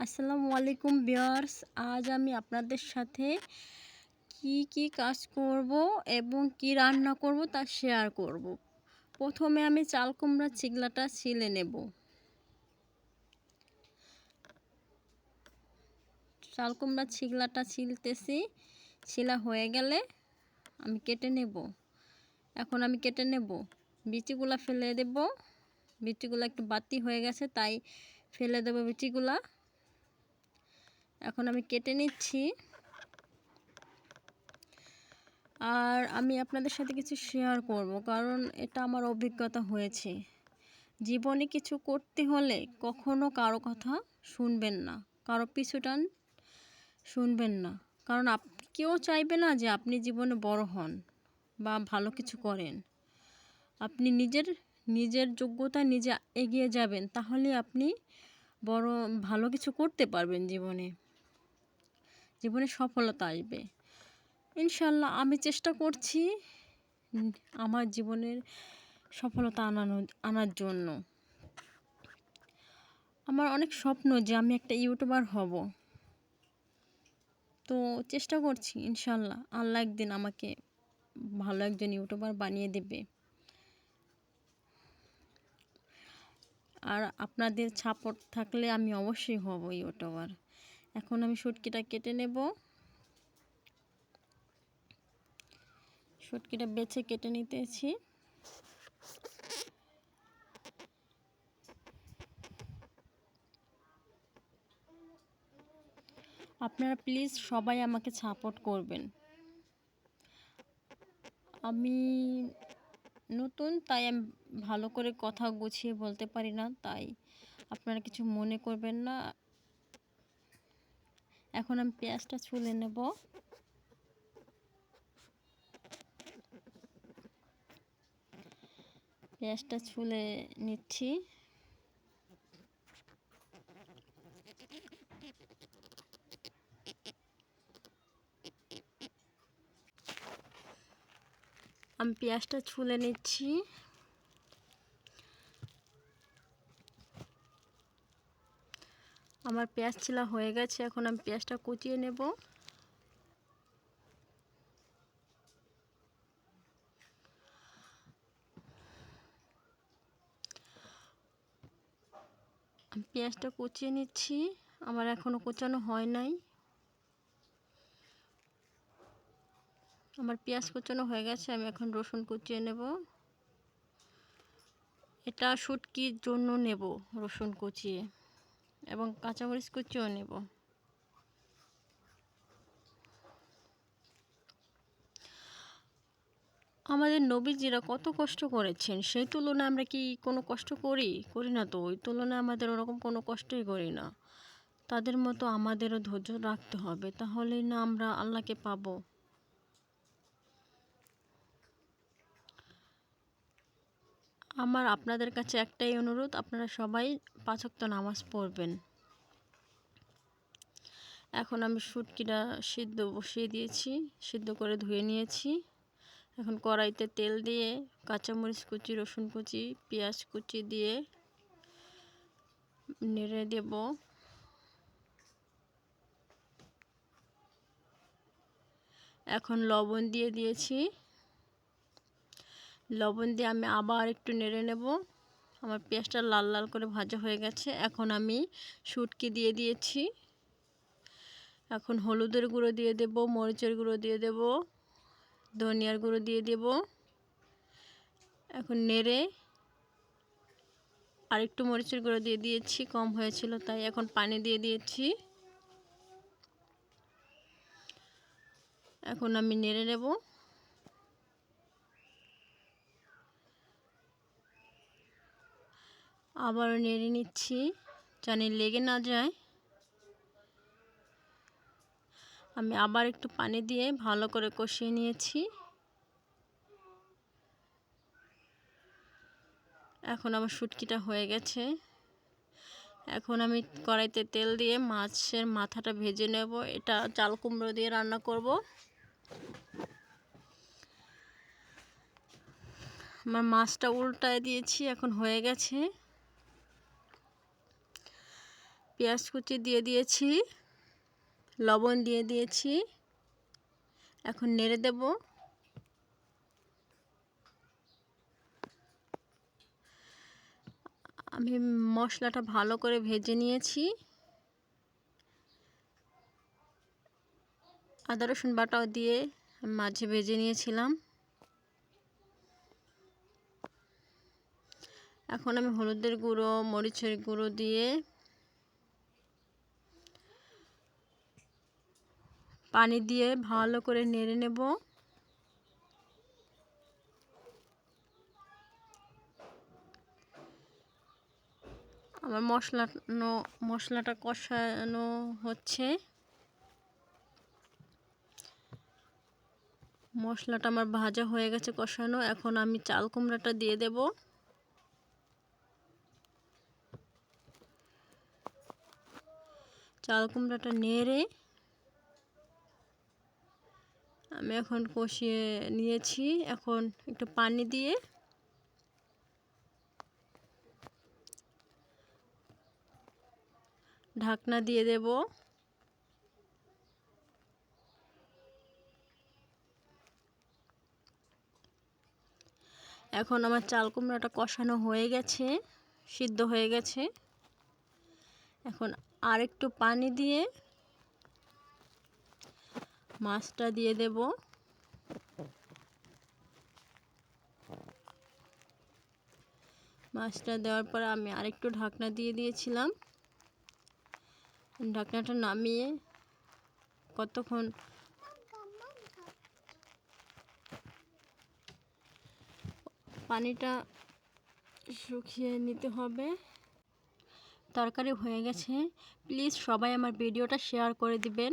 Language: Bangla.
আসসালামু আলাইকুম বিয়ার্স আজ আমি আপনাদের সাথে কি কি কাজ করব এবং কি রান্না করব তা শেয়ার করব। প্রথমে আমি চাল কুমড়া চিগলাটা ছিলে নেব। চাল কুমড়া ছিগলাটা ছিলতেছি, ছিলা হয়ে গেলে আমি কেটে নেব। এখন আমি কেটে নেব। বিচিগুলা ফেলে দেব। বিচিগুলো একটু বাতি হয়ে গেছে, তাই ফেলে দেবো বিচিগুলা এখন আমি কেটে নিচ্ছি। আর আমি আপনাদের সাথে কিছু শেয়ার করব, কারণ এটা আমার অভিজ্ঞতা হয়েছে। জীবনে কিছু করতে হলে কখনো কারও কথা শুনবেন না, কারও পিছুটান শুনবেন না। কারণ আপনি কেউ চাইবে না যে আপনি জীবনে বড় হন বা ভালো কিছু করেন। আপনি নিজের নিজের যোগ্যতা নিজে এগিয়ে যাবেন তাহলে আপনি বড়, ভালো কিছু করতে পারবেন জীবনে। জীবনে সফলতা আসবে। ইনশাল্লাহ আমি চেষ্টা করছি আমার জীবনের সফলতা আনানো, আনার জন্য। আমার অনেক স্বপ্ন যে আমি একটা ইউটিউবার হব। তো চেষ্টা করছি ইনশাল্লাহ আল্লাহ একদিন আমাকে ভালো একজন ইউটিউবার বানিয়ে দেবে। আর আপনাদের সাপোর্ট থাকলে আমি অবশ্যই হব ইউটিউবার। এখন আমি সুটকিটা কেটে নেব। সুটকিটা বেছে কেটে নিতেছি। আপনারা প্লিজ সবাই আমাকে সাপোর্ট করবেন। আমি নতুন, তাই আমি ভালো করে কথা গুছিয়ে বলতে পারি না, তাই আপনারা কিছু মনে করবেন না। এখন আমি পেঁয়াজটা ছুলে নেব। পেঁয়াজটা ছুলে নিচ্ছি। আমি পেঁয়াজটা ছুলে নিচ্ছি। আমার পেঁয়াজ ছিলা হয়ে গেছে, এখন আমি পেঁয়াজটা কুচিয়ে নেব। পেঁয়াজটা কুচিয়ে নিচ্ছি, আমার এখনও কুচানো হয় নাই। আমার পেঁয়াজ কুচানো হয়ে গেছে, আমি এখন রসুন কুচিয়ে নেব। এটা শুটকির জন্য নেব রসুন কুচিয়ে। এবং কাঁচামরিচ কুচিও নেব। আমাদের নবীজিরা কত কষ্ট করেছেন, সেই তুলনায় আমরা কি কোনো কষ্ট করি? করি না তো, ওই তুলনায় আমাদের ওরকম কোনো কষ্টই করি না। তাদের মতো আমাদেরও ধৈর্য রাখতে হবে, তাহলেই না আমরা আল্লাহকে পাবো। আমার আপনাদের কাছে একটাই অনুরোধ, আপনারা সবাই পাঁচক্ত নামাজ পড়বেন। এখন আমি শুটকিটা সিদ্ধ বসিয়ে দিয়েছি, সিদ্ধ করে ধুয়ে নিয়েছি। এখন কড়াইতে তেল দিয়ে কাঁচামরিচ কুচি, রসুন কুচি, পেঁয়াজ কুচি দিয়ে নেড়ে দেব। এখন লবণ দিয়ে দিয়েছি। লবণ দিয়ে আমি আবার একটু নেড়ে নেব। আমার পেঁয়াজটা লাল লাল করে ভাজা হয়ে গেছে। এখন আমি শুটকি দিয়ে দিয়েছি। এখন হলুদের গুঁড়ো দিয়ে দেব, মরিচের গুঁড়ো দিয়ে দেব, ধনিয়ার গুঁড়ো দিয়ে দেব। এখন নেড়ে আর একটু মরিচের গুঁড়ো দিয়ে দিয়েছি, কম হয়েছিল তাই এখন পানি দিয়ে দিয়েছি। এখন আমি নেড়ে নেব। আবারও নেড়ে নিচ্ছি জানি লেগে না যায়। আমি আবার একটু পানি দিয়ে ভালো করে কষিয়ে নিয়েছি। এখন আমার শুটকিটা হয়ে গেছে। এখন আমি কড়াইতে তেল দিয়ে মাছের মাথাটা ভেজে নেব। এটা চাল কুমড়ো দিয়ে রান্না করব। আমার মাছটা উল্টায় দিয়েছি, এখন হয়ে গেছে। পেঁয়াজ কুচি দিয়ে দিয়েছি, লবণ দিয়ে দিয়েছি, এখন নেড়ে দেব। আমি মশলাটা ভালো করে ভেজে নিয়েছি। আদা, রসুন বাটাও দিয়ে মাঝে ভেজে নিয়েছিলাম। এখন আমি হলুদের গুঁড়ো, মরিচের গুঁড়ো দিয়ে পানি দিয়ে ভালো করে নেড়ে নেব। আমার মশলানো, মশলাটা কষানো হচ্ছে। মশলাটা আমার ভাজা হয়ে গেছে কষানো। এখন আমি চাল কুমড়াটা দিয়ে দেব। চাল কুমড়াটা নেড়ে আমি এখন কষিয়ে নিয়েছি। এখন একটু পানি দিয়ে ঢাকনা দিয়ে দেব। এখন আমার চাল কুমড়াটা কষানো হয়ে গেছে, সিদ্ধ হয়ে গেছে। এখন আর একটু পানি দিয়ে মাছটা দিয়ে দেব। মাছটা দেওয়ার পর আমি আরেকটু ঢাকনা দিয়ে দিয়েছিলাম। ঢাকনাটা নামিয়ে কতক্ষণ পানিটা শুকিয়ে নিতে হবে। তরকারি হয়ে গেছে। প্লিজ সবাই আমার ভিডিওটা শেয়ার করে দিবেন।